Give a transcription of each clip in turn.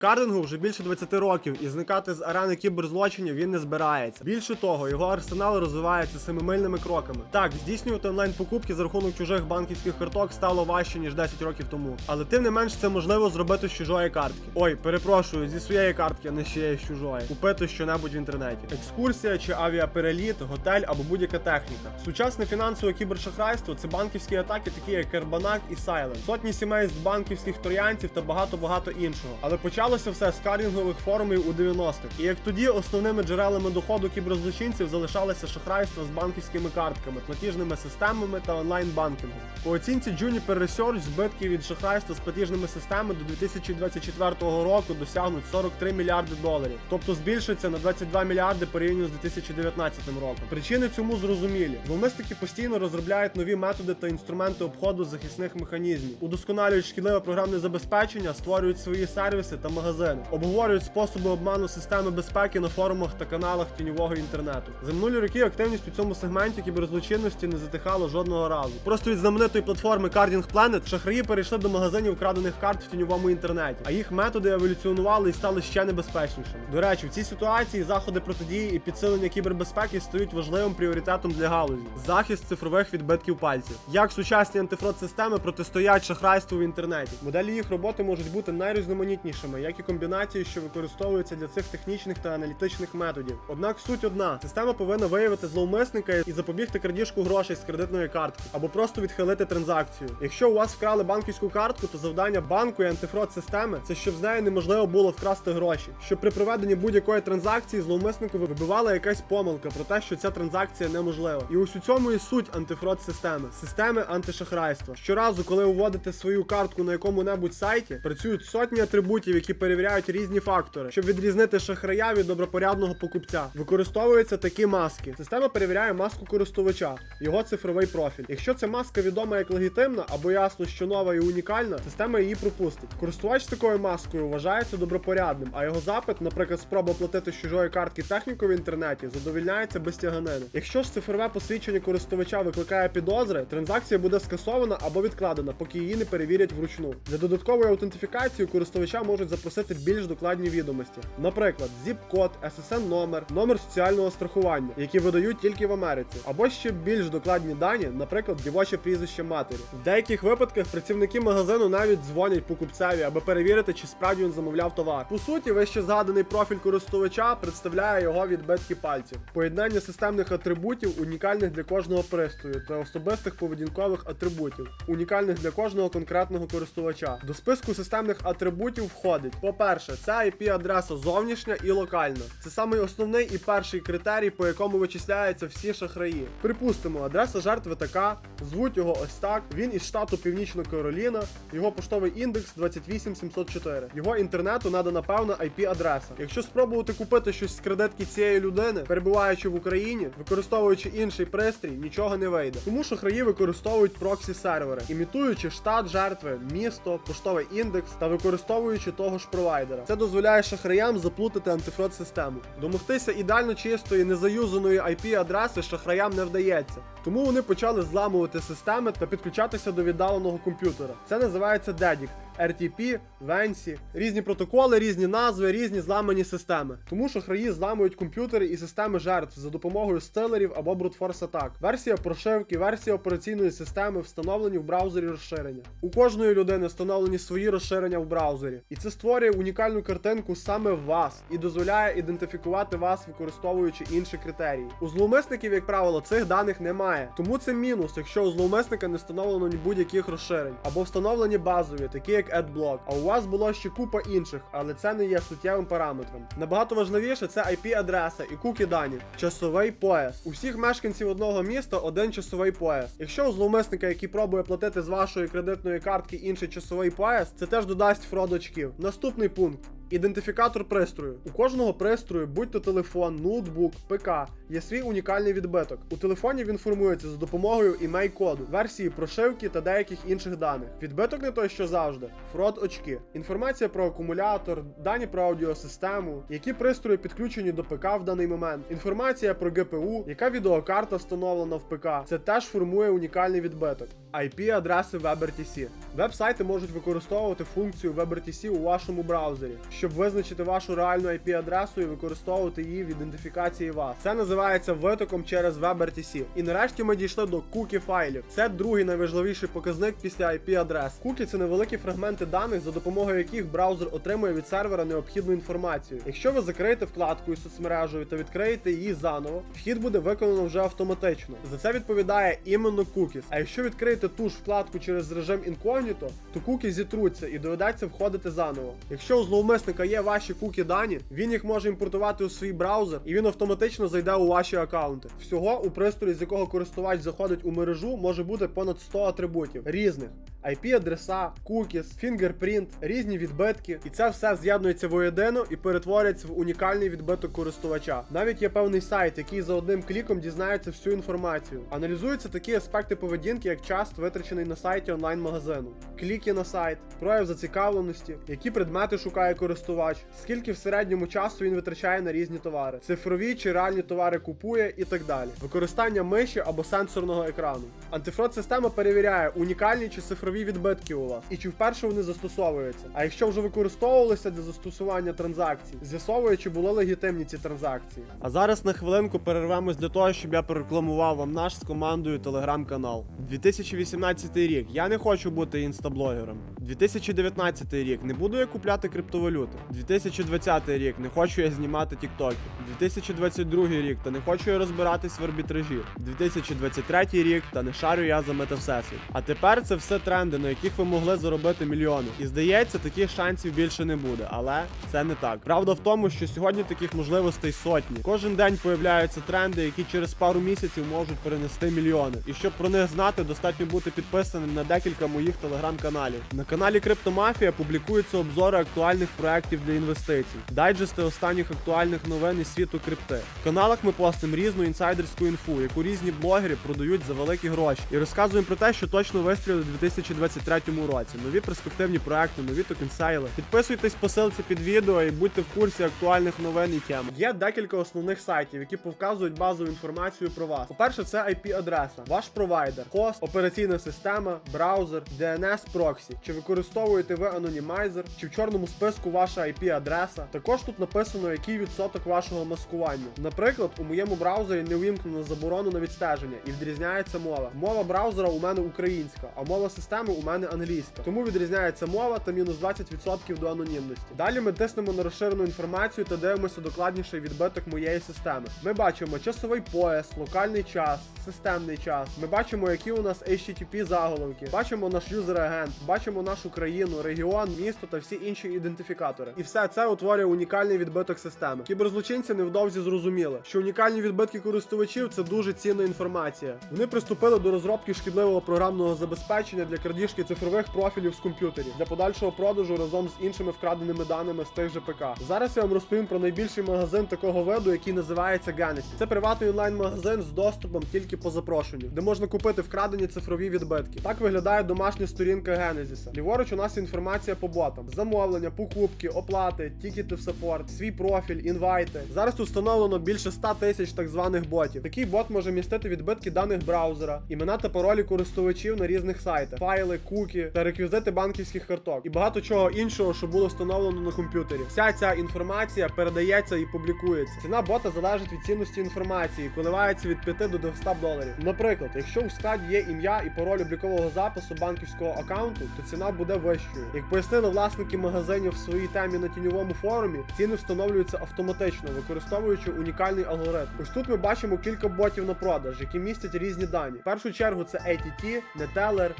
Кардингу вже більше 20 років, і зникати з арени кіберзлочинів він не збирається. Більше того, його арсенал розвивається семимильними кроками. Так, здійснювати онлайн покупки за рахунок чужих банківських карток стало важче ніж 10 років тому. Але тим не менш це можливо зробити з чужої картки. Ой, перепрошую, зі своєї картки, а не ще з чужої. Купити щонебудь в інтернеті. Екскурсія чи авіапереліт, готель або будь-яка техніка. Сучасне фінансове кібершахрайство це банківські атаки, такі як Кербанак і Silent. Сотні сімейств банківських троянців та багато багато іншого. Але почалося все з карінгових форумів у 90-х. І як тоді основними джерелами доходу кіберзлочинців залишалося шахрайство з банківськими картками, платіжними системами та онлайн-банкінгом. По оцінці Juniper Research збитки від шахрайства з платіжними системами до 2024 року досягнуть 43 мільярди доларів, тобто збільшиться на 22 мільярди порівняно з 2019 роком. Причини цьому зрозумілі. Зловмисники постійно розробляють нові методи та інструменти обходу захисних механізмів, удосконалюють шкідливе програмне забезпечення, створюють свої сервіси та магазини, обговорюють способи обману системи безпеки на форумах та каналах тіньового інтернету. За минулі роки активність у цьому сегменті кіберзлочинності не затихала жодного разу. Просто від знаменитої платформи Carding Planet шахраї перейшли до магазинів вкрадених карт в тіньовому інтернеті, а їх методи еволюціонували і стали ще небезпечнішими. До речі, в цій ситуації заходи протидії і підсилення кібербезпеки стають важливим пріоритетом для галузі. Захист цифрових відбитків пальців. Як сучасні антифрод-системи протистоять шахрайству в інтернеті. Моделі їх роботи можуть бути найрізноманітнішими, як і комбінації, що використовуються для цих технічних та аналітичних методів. Однак суть одна: система повинна виявити зловмисника і запобігти крадіжку грошей з кредитної картки, або просто відхилити транзакцію. Якщо у вас вкрали банківську картку, то завдання банку і антифрод системи це щоб з неї неможливо було вкрасти гроші. Щоб при проведенні будь-якої транзакції зловмиснику вибивала якась помилка про те, що ця транзакція неможлива. І ось у цьому і суть антифрод системи, системи антишахрайства. Щоразу, коли вводите свою картку на якому-небудь сайті, працюють сотні атрибутів, які перевіряють різні фактори, щоб відрізнити шахрая від добропорядного покупця. Використовуються такі маски. Система перевіряє маску користувача, його цифровий профіль. Якщо ця маска відома як легітимна або ясно, що нова і унікальна, система її пропустить. Користувач такою маскою вважається добропорядним, а його запит, наприклад, спроба платити з чужої картки техніку в інтернеті, задовільняється без тяганини. Якщо ж цифрове посвідчення користувача викликає підозри, транзакція буде скасована або відкладена, поки її не перевірять вручну. Для додаткової аутентифікації користувача можуть запросити більш докладні відомості, наприклад, зіп-код, SSN номер, номер соціального страхування, які видають тільки в Америці, або ще більш докладні дані, наприклад, дівоче прізвище матері. В деяких випадках працівники магазину навіть дзвонять покупцеві, аби перевірити, чи справді він замовляв товар. По суті, вище згаданий профіль користувача представляє його відбитки пальців, поєднання системних атрибутів, унікальних для кожного пристрою, та особистих поведінкових атрибутів, унікальних для кожного конкретного користувача. До списку системних атрибутів входить, по-перше, це IP-адреса зовнішня і локальна. Це самий основний і перший критерій, по якому вичисляються всі шахраї. Припустимо, адреса жертви така, звуть його ось так. Він із штату Північна Кароліна, його поштовий індекс 28704. Його інтернету надана певна IP-адреса. Якщо спробувати купити щось з кредитки цієї людини, перебуваючи в Україні, використовуючи інший пристрій, нічого не вийде. Тому шахраї використовують проксі сервери, імітуючи штат жертви, місто, поштовий індекс та використовуючи того ж провайдера. Це дозволяє шахраям заплутати антифрод систему. Домогтися ідеально чистої, незаюзаної IP-адреси шахраям не вдається. Тому вони почали зламувати системи та підключатися до віддаленого комп'ютера. Це називається DEDIC. RTP, Венсі, різні протоколи, різні назви, різні зламані системи. Тому шахраї зламують комп'ютери і системи жертв за допомогою стилерів або брутфорс атак. Версія прошивки, версія операційної системи встановлені в браузері розширення. У кожної людини встановлені свої розширення в браузері, і це створює унікальну картинку саме в вас і дозволяє ідентифікувати вас, використовуючи інші критерії. У зловмисників, як правило, цих даних немає. Тому це мінус, якщо у зловмисника не встановлено ні будь-яких розширень або встановлені базові, такі як AdBlock, а у вас було ще купа інших, але це не є суттєвим параметром. Набагато важливіше це IP-адреса і куки дані, часовий пояс. У всіх мешканців одного міста один часовий пояс. Якщо у зловмисника, який пробує платити з вашої кредитної картки інший часовий пояс, це теж додасть фрод очків. Наступний пункт. Ідентифікатор пристрою. У кожного пристрою, будь то телефон, ноутбук, ПК, є свій унікальний відбиток. У телефоні він формується за допомогою імей-коду, версії прошивки та деяких інших даних. Відбиток не той, що завжди. Фрод очки. Інформація про акумулятор, дані про аудіосистему, які пристрої підключені до ПК в даний момент. Інформація про ГПУ, яка відеокарта встановлена в ПК. Це теж формує унікальний відбиток. IP-адреси WebRTC. Веб-сайти можуть використовувати функцію WebRTC у вашому браузері, щоб визначити вашу реальну IP-адресу і використовувати її в ідентифікації вас. Це називається витоком через WebRTC. І нарешті ми дійшли до кукі файлів. Це другий найважливіший показник після IP-адрес. Кукі це невеликі фрагменти даних, за допомогою яких браузер отримує від сервера необхідну інформацію. Якщо ви закриєте вкладку із соцмережею та відкриєте її заново, вхід буде виконано вже автоматично. За це відповідає іменно кукіс. А якщо відкриєте ту ж вкладку через режим інкогніто, то куки зітруться і доведеться входити заново. Якщо у зловмисника є ваші куки дані, він їх може імпортувати у свій браузер, і він автоматично зайде у ваші аккаунти. Всього у пристрої, з якого користувач заходить у мережу, може бути понад 100 атрибутів різних. IP-адреса, кукіс, фінгерпринт, різні відбитки, і це все з'єднується воєдино і перетворюється в унікальний відбиток користувача. Навіть є певний сайт, який за одним кліком дізнається всю інформацію. Аналізуються такі аспекти поведінки, як час витрачений на сайті онлайн-магазину, кліки на сайт, прояв зацікавленості, які предмети шукає користувач, скільки в середньому часу він витрачає на різні товари, цифрові чи реальні товари купує і так далі. Використання миші або сенсорного екрану. Антифрод система перевіряє, унікальні чи цифрові відбитки у вас, і чи вперше вони застосовуються. А якщо вже використовувалися для застосування транзакцій, з'ясовує, чи були легітимні ці транзакції. А зараз на хвилинку перервемось для того, щоб я порекламував вам наш з командою телеграм-канал. 2018 рік. Я не хочу бути інстаблогером. 2019 рік не буду я купляти криптовалюти. 2020 рік не хочу я знімати тіктоки. 2022 рік та не хочу я розбиратись в арбітражі. 2023 рік та не шарю я за метавсесвіт. А тепер це все тренди, на яких ви могли заробити мільйони. І здається, таких шансів більше не буде. Але це не так. Правда в тому, що сьогодні таких можливостей сотні. Кожен день появляються тренди, які через пару місяців можуть перенести мільйони. І щоб про них знати, достатньо бути підписаним на декілька моїх телеграм-каналів. На каналі Криптомафія публікуються обзори актуальних проєктів для інвестицій, дайджести останніх актуальних новин із світу крипти. В каналах ми постимо різну інсайдерську інфу, яку різні блогери продають за великі гроші, і розказуємо про те, що точно вистрілить у 2023 році. Нові перспективні проекти, нові токенсейли. Підписуйтесь по ссылці під відео і будьте в курсі актуальних новин і тем. Є декілька основних сайтів, які повказують базову інформацію про вас. По-перше, це IP-адреса, ваш провайдер, хост, операційна система, браузер, DNS проксі. Чи використовуєте ви анонімайзер, чи в чорному списку ваша IP-адреса. Також тут написано, який відсоток вашого маскування. Наприклад, у моєму браузері не увімкнено заборону на відстеження і відрізняється мова. Мова браузера у мене українська, а мова системи у мене англійська. Тому відрізняється мова та мінус 20% до анонімності. Далі ми тиснемо на розширену інформацію та дивимося докладніший відбиток моєї системи. Ми бачимо часовий пояс, локальний час, системний час. Ми бачимо, які у нас HTTP заголовки, бачимо наш юзер-агент, бачимо нашу країну, регіон, місто та всі інші ідентифікатори. І все це утворює унікальний відбиток системи. Кіберзлочинці невдовзі зрозуміли, що унікальні відбитки користувачів це дуже цінна інформація. Вони приступили до розробки шкідливого програмного забезпечення для крадіжки цифрових профілів з комп'ютерів для подальшого продажу разом з іншими вкраденими даними з тих же ПК. Зараз я вам розповім про найбільший магазин такого виду, який називається Genesis. Це приватний онлайн-магазин з доступом тільки по запрошенню, де можна купити вкрадені цифрові відбитки. Так виглядає домашня сторінка Genesis. Ліворуч у нас інформація по ботам: замовлення, покупки, оплати, тікети в саппорт, свій профіль, інвайти. Зараз тут встановлено більше 100 тисяч так званих ботів. Такий бот може містити відбитки даних браузера, імена та паролі користувачів на різних сайтах, файли, куки та реквізити банківських карток і багато чого іншого, що було встановлено на комп'ютері. Вся ця інформація передається і публікується. Ціна бота залежить від цінності інформації, коливається від 5 до 200 доларів. Наприклад, якщо у складі є ім'я і пароль облікового запису банківського аккаунту, то ціна буде вищою. Як пояснили власники магазинів в своїй темі на тіньовому форумі, ціни встановлюються автоматично, використовуючи унікальний алгоритм. Ось тут ми бачимо кілька ботів на продаж, які містять різні дані. В першу чергу це ATT, Neteller,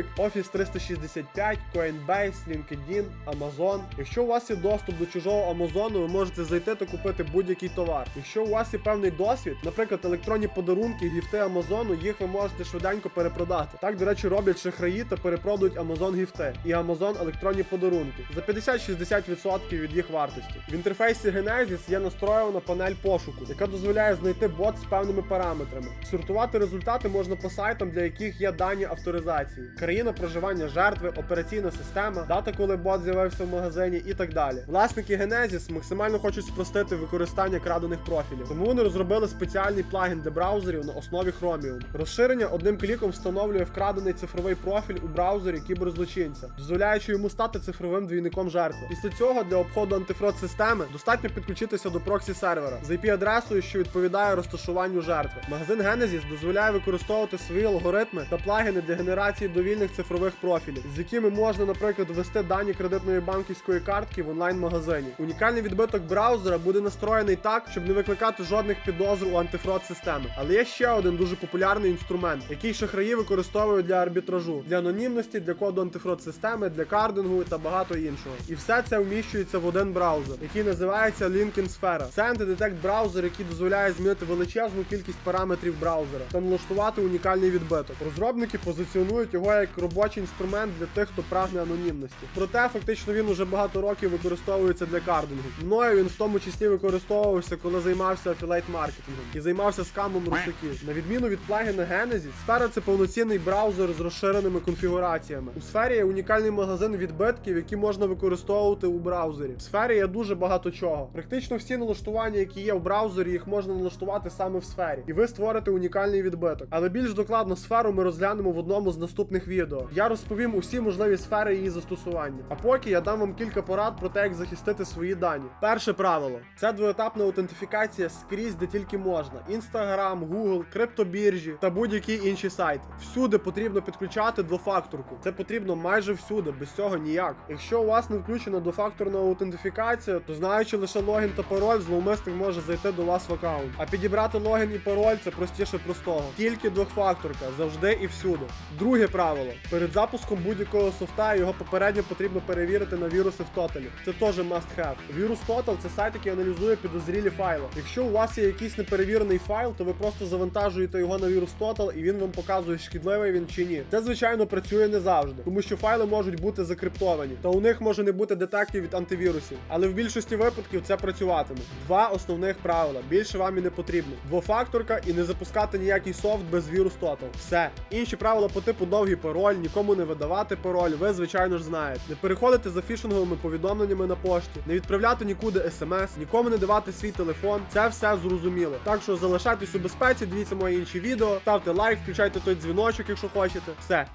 Newegg, Office 365, Coinbase, LinkedIn, Amazon. Якщо у вас є доступ до чужого Амазону, ви можете зайти та купити будь-який товар. Якщо у вас є певний досвід, наприклад, електронні подарунки, гіфти Амазону, їх ви можете швиденько перепродати. Так, до речі, роблять шахраї та перепродають Amazon гіфти і Amazon електронні подарунки за 50-60% від їх вартості. В інтерфейсі Genesis є настроєна панель пошуку, яка дозволяє знайти бот з певними параметрами. Сортувати результати можна по сайтам, для яких є дані авторизації. Країна проживання жертви, операційна система, дата, коли бот з'явився в магазині і так далі. Власники Genesis максимально хочуть спростити використання крадених профілів, тому вони розробили спеціальний плагін для браузерів на основі Chromium. Розширення одним кліком встановлює вкрадений цифровий профіль у браузері кіберзлочинця, дозволяючи йому стати цифровим двійником жертви. Після цього для обходу антифрод системи достатньо підключитися до проксі сервера з IP-адресою, що відповідає розташуванню жертви. Магазин Genesis дозволяє використовувати свої алгоритми та плагіни для генерації довільних цифрових профілів, з якими можна, наприклад, ввести дані кредитної банківської картки в онлайн-магазині. Унікальний відбиток браузера буде настроєний так, щоб не викликати жодних підозр у антифрод системи. Але є ще один дуже популярний інструмент, який шахраї використовують для арбітражу, для анонімності, для коду антифрод системи, для кардингу та багато іншого. І все це вміщується в один браузер, який називається Linkin Sphere. Це антидетект браузер, який дозволяє змінити величезну кількість параметрів браузера та налаштувати унікальний відбиток. Розробники позиціонують його як робочий інструмент для тих, хто прагне анонімності. Проте фактично він уже багато років використовується для кардингу. Мною він в тому числі використовувався, коли займався афілейт маркетингом і займався скамом русаків. На відміну від плагіна Genesis, сфера це повноцінний браузер з розширеними конфігураціями. У сфері є унікальний магазин відбитків, які можна використовувати у браузері. В сфері є дуже багато чого. Практично всі налаштування, які є в браузері, їх можна налаштувати саме в сфері, і ви створите унікальний відбиток. Але більш докладно сферу ми розглянемо в одному з наступних відео. Я розповім усі можливі сфери її застосування. А поки я дам вам кілька порад про те, як захистити свої дані. Перше правило це двоетапна аутентифікація скрізь, де тільки можна: Instagram, Google, криптобіржі та будь-які інші сайти. Всюди потрібно підключати двофакторку. Це потрібно майже всюди, без цього ніяк. Якщо у вас не включена двофакторна аутентифікація, то знаючи лише логін та пароль, зловмисник може зайти до вас в аккаунт. А підібрати логін і пароль це простіше простого. Тільки двохфакторка, завжди і всюди. Друге правило: перед запуском будь-якого софта його попередньо потрібно перевірити на віруси в тоталі. Це теж must have. Вірус Total це сайт, який аналізує підозрілі файли. Якщо у вас є якийсь неперевірений файл, то ви просто завантажуєте його на вірус Total і він вам показує, шкідливий він чи ні. Це звичайно працює не завжди, тому що файли можуть бути закриптовані, та у них може не бути детектів від антивірусів. Але в більшості випадків це працюватиме. Два основних правила. Більше вам і не потрібно. Двофакторка і не запускати ніякий софт без вірус Total. Все. Інші правила по типу довгі довгий пароль, нікому не видавати пароль, ви звичайно ж знаєте. Не переходити за фішинговими повідомленнями на пошті, не відправляти нікуди смс, нікому не давати свій телефон. Це все зрозуміло. Так що залишайтесь у безпеці, дивіться мої інші відео, ставте лайк, включайте той дзвіночок, якщо хочете. Все,